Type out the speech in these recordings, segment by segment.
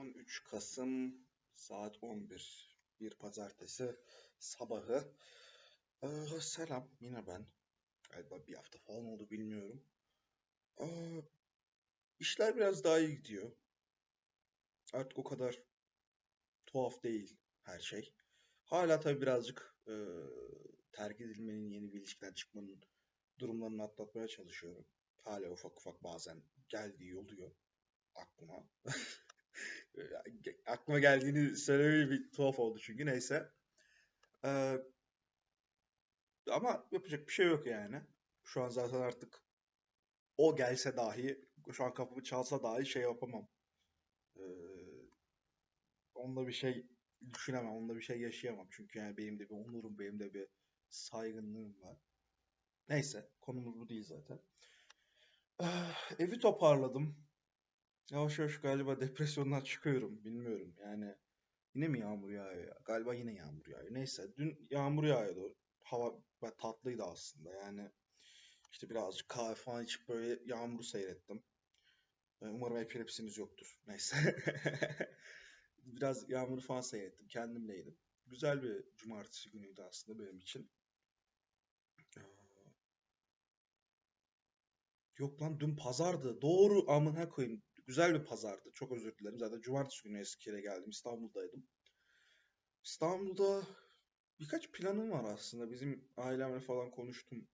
13 Kasım saat 11. Bir pazartesi sabahı. Ee, selam yine ben. Galiba bir hafta falan oldu bilmiyorum. Ee, işler biraz daha iyi gidiyor. Artık o kadar tuhaf değil her şey. Hala tabii birazcık e, terk edilmenin, yeni bir ilişkiden çıkmanın durumlarını atlatmaya çalışıyorum. Hala ufak ufak bazen geldiği oluyor aklıma. aklıma geldiğini söylemeye bir tuhaf oldu çünkü neyse. Ee, ama yapacak bir şey yok yani. Şu an zaten artık o gelse dahi, şu an kapımı çalsa dahi şey yapamam. Ee, onunla bir şey düşünemem, onunla bir şey yaşayamam. Çünkü yani benim de bir onurum, benim de bir saygınlığım var. Neyse, konumuz bu değil zaten. Ee, evi toparladım. Yavaş yavaş galiba depresyondan çıkıyorum. Bilmiyorum yani. Yine mi yağmur yağıyor ya? Galiba yine yağmur yağıyor. Neyse dün yağmur yağıyordu. Hava tatlıydı aslında yani. İşte birazcık kahve falan içip böyle yağmuru seyrettim. Umarım epilepsiniz yoktur. Neyse. Biraz yağmuru falan seyrettim. Kendimleydim. Güzel bir cumartesi günüydü aslında benim için. Yok lan dün pazardı. Doğru amına koyayım. Güzel bir pazardı. Çok özür dilerim. Zaten cumartesi günü Eskişehir'e geldim. İstanbul'daydım. İstanbul'da birkaç planım var aslında. Bizim ailemle falan konuştum.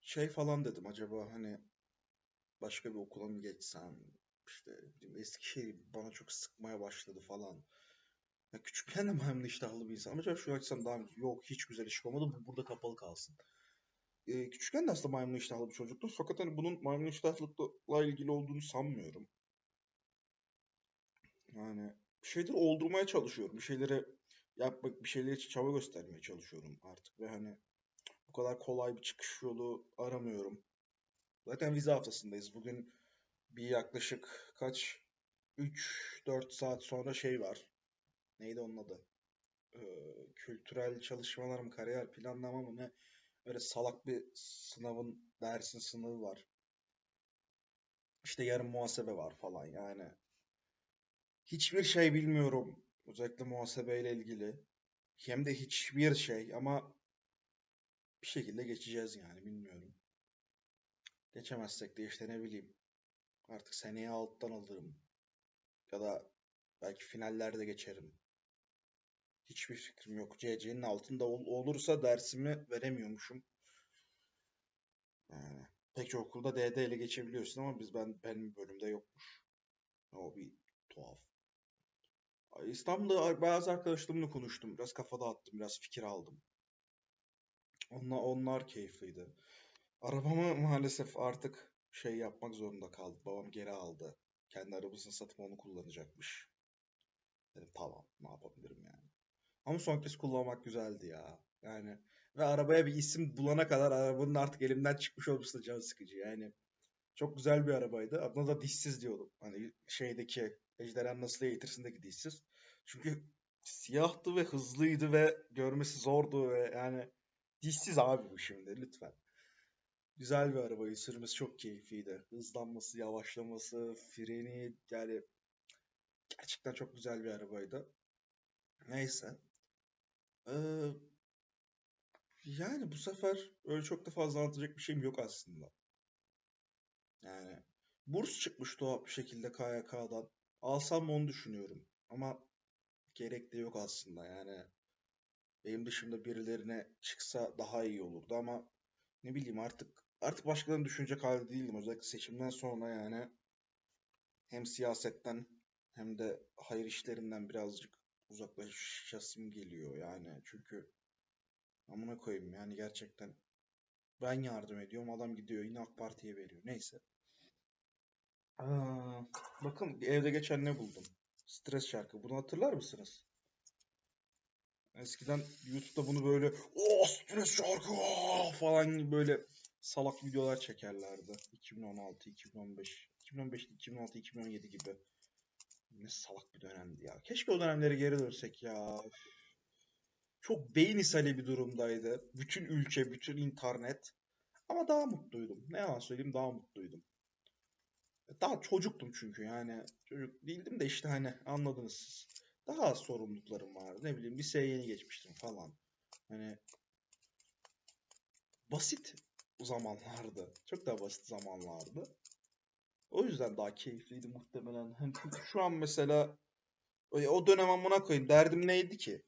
Şey falan dedim acaba hani başka bir okula mı geçsem işte Eskişehir bana çok sıkmaya başladı falan. Ya küçükken de maymun iştahlı bir insan. Acaba şu açsam daha mı? Yok hiç güzel iş olmadı. Bu burada kapalı kalsın. Ee, küçükken de aslında maymun iştahlı bir çocuktu. Fakat hani bunun maymun iştahlılıkla ilgili olduğunu sanmıyorum. Yani bir şeyleri oldurmaya çalışıyorum. Bir şeyleri yapmak, bir şeyler için çaba göstermeye çalışıyorum artık. Ve hani bu kadar kolay bir çıkış yolu aramıyorum. Zaten vize haftasındayız. Bugün bir yaklaşık kaç 3-4 saat sonra şey var. Neydi onun adı? Ee, kültürel çalışmalar mı, kariyer planlama mı ne? Öyle salak bir sınavın dersin sınavı var. İşte yarın muhasebe var falan yani. Hiçbir şey bilmiyorum. Özellikle muhasebeyle ilgili. Hem de hiçbir şey ama bir şekilde geçeceğiz yani bilmiyorum. Geçemezsek de işte ne bileyim. Artık seneye alttan alırım. Ya da belki finallerde geçerim. Hiçbir fikrim yok. CC'nin altında ol olursa dersimi veremiyormuşum. Yani pek çok okulda DD ile geçebiliyorsun ama biz ben benim bölümde yokmuş. O bir tuhaf. İstanbul'da bazı arkadaşlarımla konuştum. Biraz kafa dağıttım, biraz fikir aldım. Onlar, onlar keyifliydi. Arabamı maalesef artık şey yapmak zorunda kaldım. Babam geri aldı. Kendi arabasını satıp onu kullanacakmış. Dedim tamam ne yapabilirim yani. Ama son kez kullanmak güzeldi ya. Yani ve arabaya bir isim bulana kadar arabanın artık elimden çıkmış olması da can sıkıcı. Yani çok güzel bir arabaydı. Adına da dişsiz diyordum. Hani şeydeki Ejderhan Nasıl Eğitirsin'deki dişsiz. Çünkü siyahtı ve hızlıydı ve görmesi zordu ve yani dişsiz abi bu şimdi lütfen. Güzel bir arabayı sürmesi çok keyifliydi. Hızlanması, yavaşlaması, freni yani gerçekten çok güzel bir arabaydı. Neyse. Yani bu sefer öyle çok da fazla anlatacak bir şeyim yok aslında. Yani burs çıkmış tuhaf bir şekilde KYK'dan. Alsam onu düşünüyorum. Ama gerek de yok aslında yani. Benim dışımda birilerine çıksa daha iyi olurdu ama ne bileyim artık artık başkalarını düşünecek halde değildim. Özellikle seçimden sonra yani hem siyasetten hem de hayır işlerinden birazcık uzaklaşasım geliyor yani. Çünkü amına koyayım yani gerçekten ben yardım ediyorum adam gidiyor yine AK Parti'ye veriyor. Neyse. Aa, bakın evde geçen ne buldum. Stres şarkı. Bunu hatırlar mısınız? Eskiden YouTube'da bunu böyle oh stres şarkı falan böyle salak videolar çekerlerdi. 2016, 2015, 2015, 2016, 2017 gibi. Ne salak bir dönemdi ya. Keşke o dönemlere geri dönsek ya. Çok beyin ishali bir durumdaydı. Bütün ülke, bütün internet. Ama daha mutluydum. Ne yalan söyleyeyim daha mutluydum. Daha çocuktum çünkü yani. Çocuk değildim de işte hani anladınız siz. Daha az sorumluluklarım vardı. Ne bileyim liseye yeni geçmiştim falan. Hani basit zamanlardı. Çok daha basit zamanlardı. O yüzden daha keyifliydi muhtemelen. Hani şu an mesela o o dönem amına koyayım derdim neydi ki?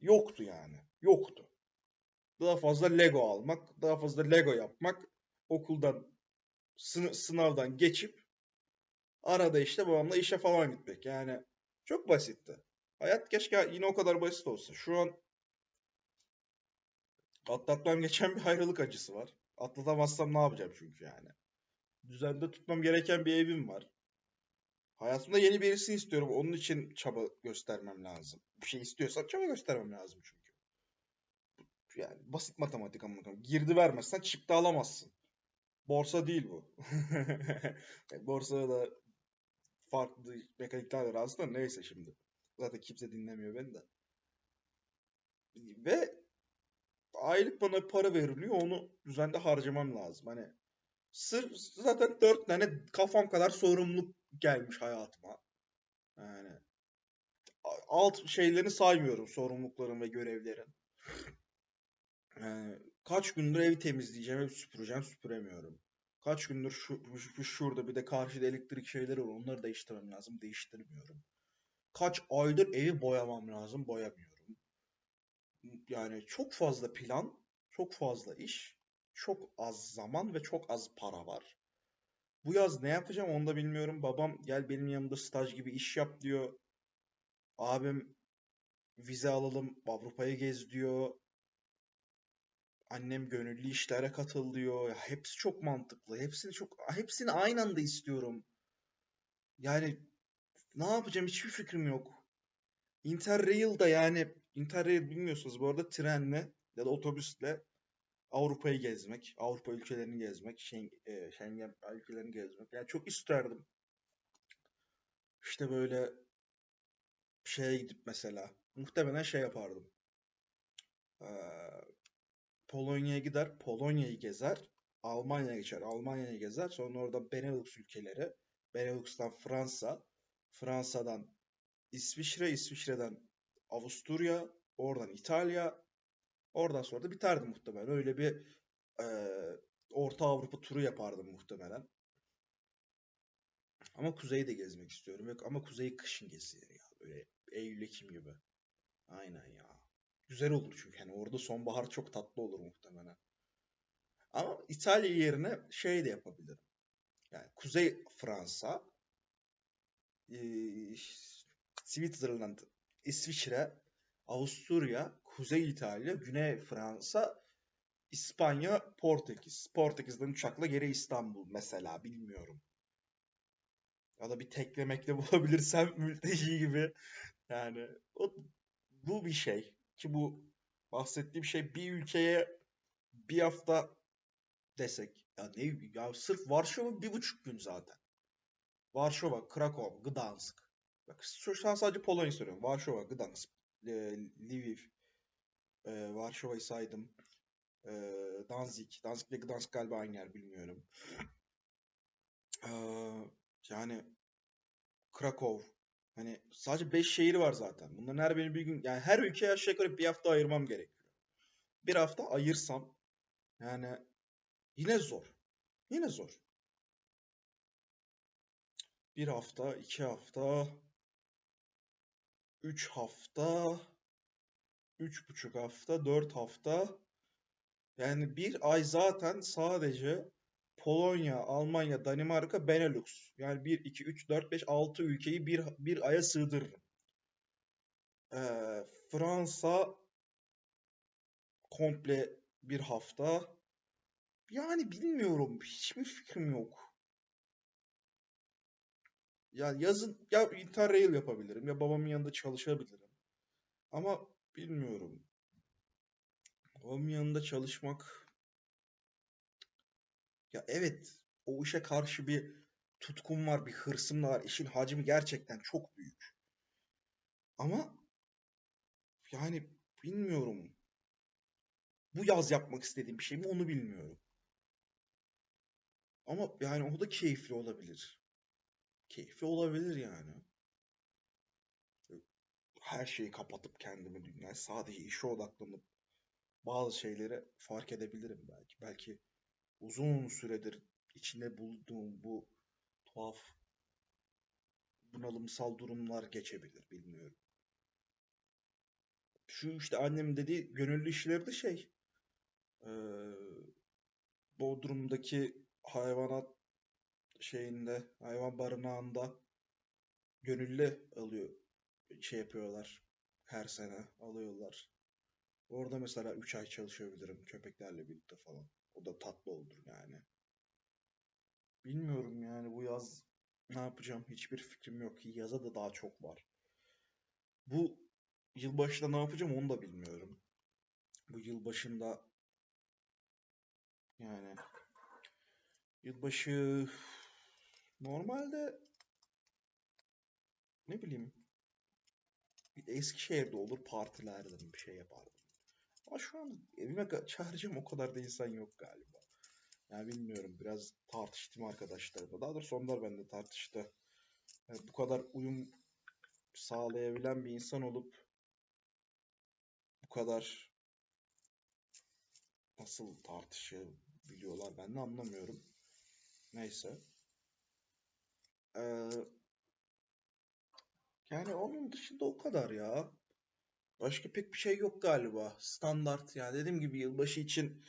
Yoktu yani. Yoktu. Daha fazla Lego almak, daha fazla Lego yapmak, okuldan sını- sınavdan geçip arada işte babamla işe falan gitmek. Yani çok basitti. Hayat keşke yine o kadar basit olsa. Şu an atlatmam geçen bir ayrılık acısı var. Atlatamazsam ne yapacağım çünkü yani. Düzende tutmam gereken bir evim var. Hayatımda yeni birisini istiyorum. Onun için çaba göstermem lazım. Bir şey istiyorsam çaba göstermem lazım çünkü. Yani basit matematik amına koyayım. Girdi vermezsen çıktı alamazsın. Borsa değil bu. Borsada da farklı mekanikler var aslında neyse şimdi. Zaten kimse dinlemiyor beni de. Ve aylık bana para veriliyor onu düzende harcamam lazım. Hani sırf zaten dört tane kafam kadar sorumluluk gelmiş hayatıma. Yani alt şeylerini saymıyorum sorumlulukların ve görevlerin. Yani kaç gündür evi temizleyeceğim, ev süpüreceğim, süpüremiyorum. Kaç gündür şu, şu- şurada bir de karşıda elektrik şeyleri var. Onları değiştirmem lazım. Değiştirmiyorum. Kaç aydır evi boyamam lazım. Boyamıyorum. Yani çok fazla plan, çok fazla iş, çok az zaman ve çok az para var. Bu yaz ne yapacağım onu da bilmiyorum. Babam gel benim yanımda staj gibi iş yap diyor. Abim vize alalım Avrupa'ya gez diyor. Annem gönüllü işlere katıl diyor. Ya hepsi çok mantıklı. Hepsini çok hepsini aynı anda istiyorum. Yani ne yapacağım hiçbir fikrim yok. Interrail'da yani Interrail bilmiyorsunuz bu arada trenle ya da otobüsle Avrupa'yı gezmek, Avrupa ülkelerini gezmek, e, Schengen ülkelerini gezmek. Yani çok isterdim. İşte böyle şeye gidip mesela muhtemelen şey yapardım. Ee, Polonya'ya gider, Polonya'yı gezer, Almanya'ya geçer, Almanya'yı gezer. Sonra orada Benelux ülkeleri, Benelux'tan Fransa, Fransa'dan İsviçre, İsviçre'den Avusturya, oradan İtalya, oradan sonra da biterdi muhtemelen. Öyle bir eee, Orta Avrupa turu yapardım muhtemelen. Ama kuzeyi de gezmek istiyorum. Yok ama kuzeyi kışın gezilir ya. Böyle Eylül, Ekim gibi. Aynen ya. Güzel olur çünkü. Yani orada sonbahar çok tatlı olur muhtemelen. Ama İtalya yerine şey de yapabilirim. Yani Kuzey Fransa, eee, Switzerland, İsviçre, Avusturya, Kuzey İtalya, Güney Fransa, İspanya, Portekiz. Portekiz'den uçakla geri İstanbul mesela bilmiyorum. Ya da bir teklemekle bulabilirsem mülteci gibi. Yani o, bu bir şey. Ki bu bahsettiğim şey bir ülkeye bir hafta desek. Ya ne ya sırf Varşova bir buçuk gün zaten. Varşova, Krakow, Gdansk. Bak şu an sadece Polonya söylüyorum. Varşova, Gdansk, e, Lviv, e, Varşova'yı saydım. E, Danzig. Danzig ile Gdansk galiba aynı yer bilmiyorum. E, yani Krakow. Hani sadece 5 şehir var zaten. Bunların her birini bir gün yani her ülkeye aşağı yukarı bir hafta ayırmam gerekiyor. Bir hafta ayırsam yani yine zor. Yine zor. Bir hafta, iki hafta, üç hafta, üç buçuk hafta, dört hafta. Yani bir ay zaten sadece Polonya, Almanya, Danimarka, Benelux. Yani 1, 2, 3, 4, 5, 6 ülkeyi bir, bir aya sığdırırım. Ee, Fransa komple bir hafta. Yani bilmiyorum. Hiçbir fikrim yok. Ya yazın ya Interrail yapabilirim ya babamın yanında çalışabilirim. Ama bilmiyorum. Babamın yanında çalışmak ya evet o işe karşı bir tutkum var, bir hırsım da var. İşin hacmi gerçekten çok büyük. Ama yani bilmiyorum. Bu yaz yapmak istediğim bir şey mi onu bilmiyorum. Ama yani o da keyifli olabilir. keyfi olabilir yani. Her şeyi kapatıp kendimi dünya sadece işe odaklanıp bazı şeyleri fark edebilirim belki. Belki uzun süredir içinde bulunduğum bu tuhaf bunalımsal durumlar geçebilir bilmiyorum. Şu işte annem dedi gönüllü işleri de şey eee, Bodrum'daki hayvanat şeyinde hayvan barınağında gönüllü alıyor şey yapıyorlar her sene alıyorlar. Orada mesela 3 ay çalışabilirim köpeklerle birlikte falan. O da tatlı olur yani. Bilmiyorum yani bu yaz ne yapacağım hiçbir fikrim yok. Yaza da daha çok var. Bu yılbaşında ne yapacağım onu da bilmiyorum. Bu yılbaşında yani yılbaşı normalde ne bileyim Eskişehir'de olur partilerdim bir şey yapardım. Ama şu an evime çağıracağım o kadar da insan yok galiba. Yani bilmiyorum biraz tartıştım arkadaşlarımla. Daha doğrusu onlar benimle tartıştı. Yani bu kadar uyum sağlayabilen bir insan olup bu kadar nasıl tartışabiliyorlar ben de anlamıyorum. Neyse. Ee, yani onun dışında o kadar ya. Başka pek bir şey yok galiba. Standart yani dediğim gibi yılbaşı için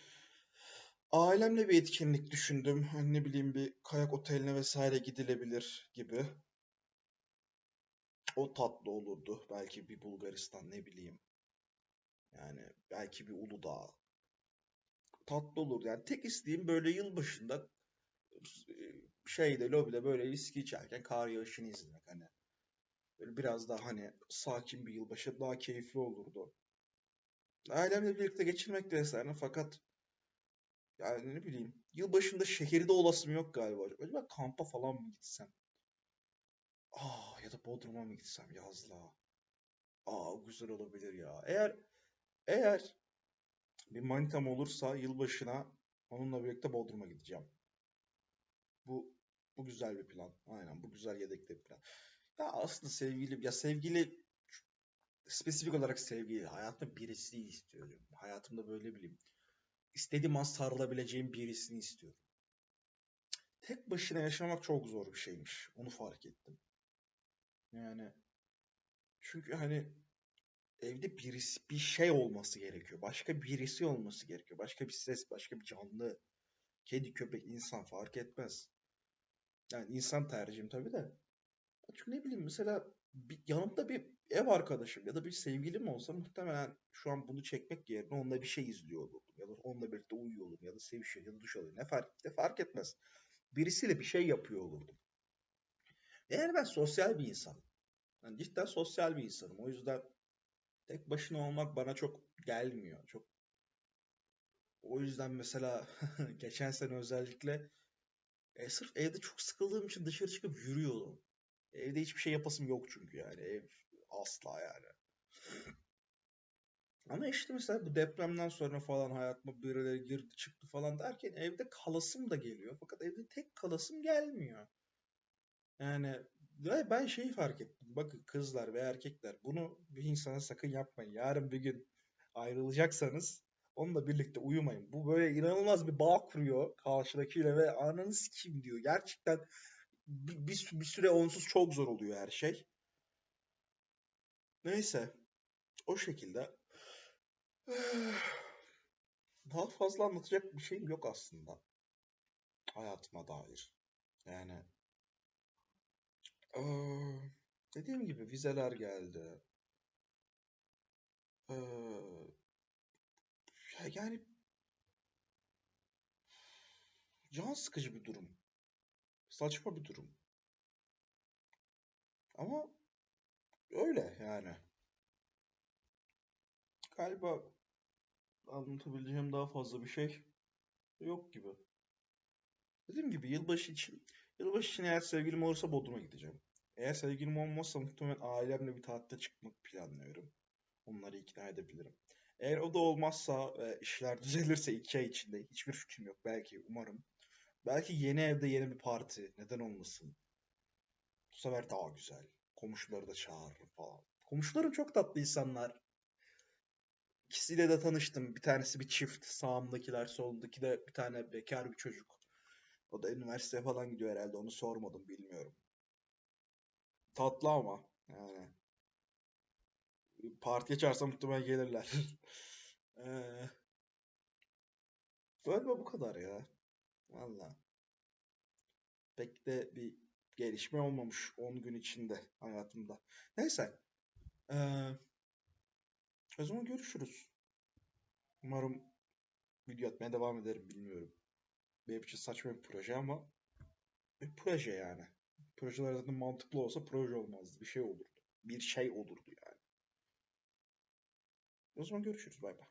ailemle bir etkinlik düşündüm. Hani ne bileyim bir kayak oteline vesaire gidilebilir gibi. O tatlı olurdu. Belki bir Bulgaristan ne bileyim. Yani belki bir Uludağ. Tatlı olurdu. Yani tek isteğim böyle yılbaşında e, şeyde lobide böyle viski içerken kar yağışını izlemek hani. Böyle biraz daha hani sakin bir yılbaşı daha keyifli olurdu. Ailemle birlikte geçirmek de isterdim fakat yani ne bileyim yılbaşında şehirde olasım yok galiba. Acaba kampa falan mı gitsem? Aa ya da Bodrum'a mı gitsem yazlığa? Aa güzel olabilir ya. Eğer eğer bir manitam olursa yılbaşına onunla birlikte Bodrum'a gideceğim. Bu bu güzel bir plan. Aynen bu güzel yedekli bir plan. Ya aslında sevgili ya sevgili spesifik olarak sevgili hayatımda birisini istiyorum. Hayatımda böyle bileyim. İstediğim an sarılabileceğim birisini istiyorum. Tek başına yaşamak çok zor bir şeymiş. Onu fark ettim. Yani çünkü hani evde birisi bir şey olması gerekiyor. Başka birisi olması gerekiyor. Başka bir ses, başka bir canlı. Kedi, köpek, insan fark etmez. Yani insan tercihim tabii de. Çünkü ne bileyim mesela bir, yanımda bir ev arkadaşım ya da bir sevgilim olsa muhtemelen şu an bunu çekmek yerine onunla bir şey izliyor olurdum. Ya da onunla birlikte uyuyor olurdum ya da sevişiyor ya da duş alıyor. Ne fark, ne fark etmez. Birisiyle bir şey yapıyor olurdum. Eğer ben sosyal bir insanım. Yani cidden sosyal bir insanım. O yüzden tek başına olmak bana çok gelmiyor. Çok o yüzden mesela geçen sene özellikle e, sırf evde çok sıkıldığım için dışarı çıkıp yürüyordum. Evde hiçbir şey yapasım yok çünkü yani. Ev asla yani. Ama işte mesela bu depremden sonra falan hayatıma birileri girdi çıktı falan derken evde kalasım da geliyor. Fakat evde tek kalasım gelmiyor. Yani ben şeyi fark ettim. Bakın kızlar ve erkekler bunu bir insana sakın yapmayın. Yarın bir gün ayrılacaksanız onunla birlikte uyumayın. Bu böyle inanılmaz bir bağ kuruyor karşıdakiyle ve ananız kim diyor. Gerçekten bir, bir, süre onsuz çok zor oluyor her şey. Neyse. O şekilde. Daha fazla anlatacak bir şeyim yok aslında. Hayatıma dair. Yani eee, dediğim gibi vizeler geldi. Eee, yani can sıkıcı bir durum. Saçma bir durum. Ama öyle yani. Galiba anlatabileceğim daha fazla bir şey yok gibi. Dediğim gibi yılbaşı için yılbaşı için eğer sevgilim olursa Bodrum'a gideceğim. Eğer sevgilim olmazsa muhtemelen ailemle bir tatile çıkmak planlıyorum. Onları ikna edebilirim. Eğer o da olmazsa işler düzelirse iki ay içinde hiçbir fikrim yok. Belki umarım. Belki yeni evde yeni bir parti. Neden olmasın? Bu sefer daha güzel. Komşuları da çağırırım falan. Komşularım çok tatlı insanlar. İkisiyle de tanıştım. Bir tanesi bir çift. Sağımdakiler, solumdaki de bir tane bekar bir çocuk. O da üniversiteye falan gidiyor herhalde. Onu sormadım, bilmiyorum. Tatlı ama. Yani. Partiye çağırsam muhtemelen gelirler. Eee, Galiba bu kadar ya. Valla. Pek de bir gelişme olmamış 10 gün içinde hayatımda. Neyse. Eee, o zaman görüşürüz. Umarım video atmaya devam ederim bilmiyorum. Benim için saçma bir proje ama bir proje yani. Projeler zaten mantıklı olsa proje olmazdı. Bir şey olurdu. Bir şey olurdu yani. O zaman görüşürüz. Bay bay.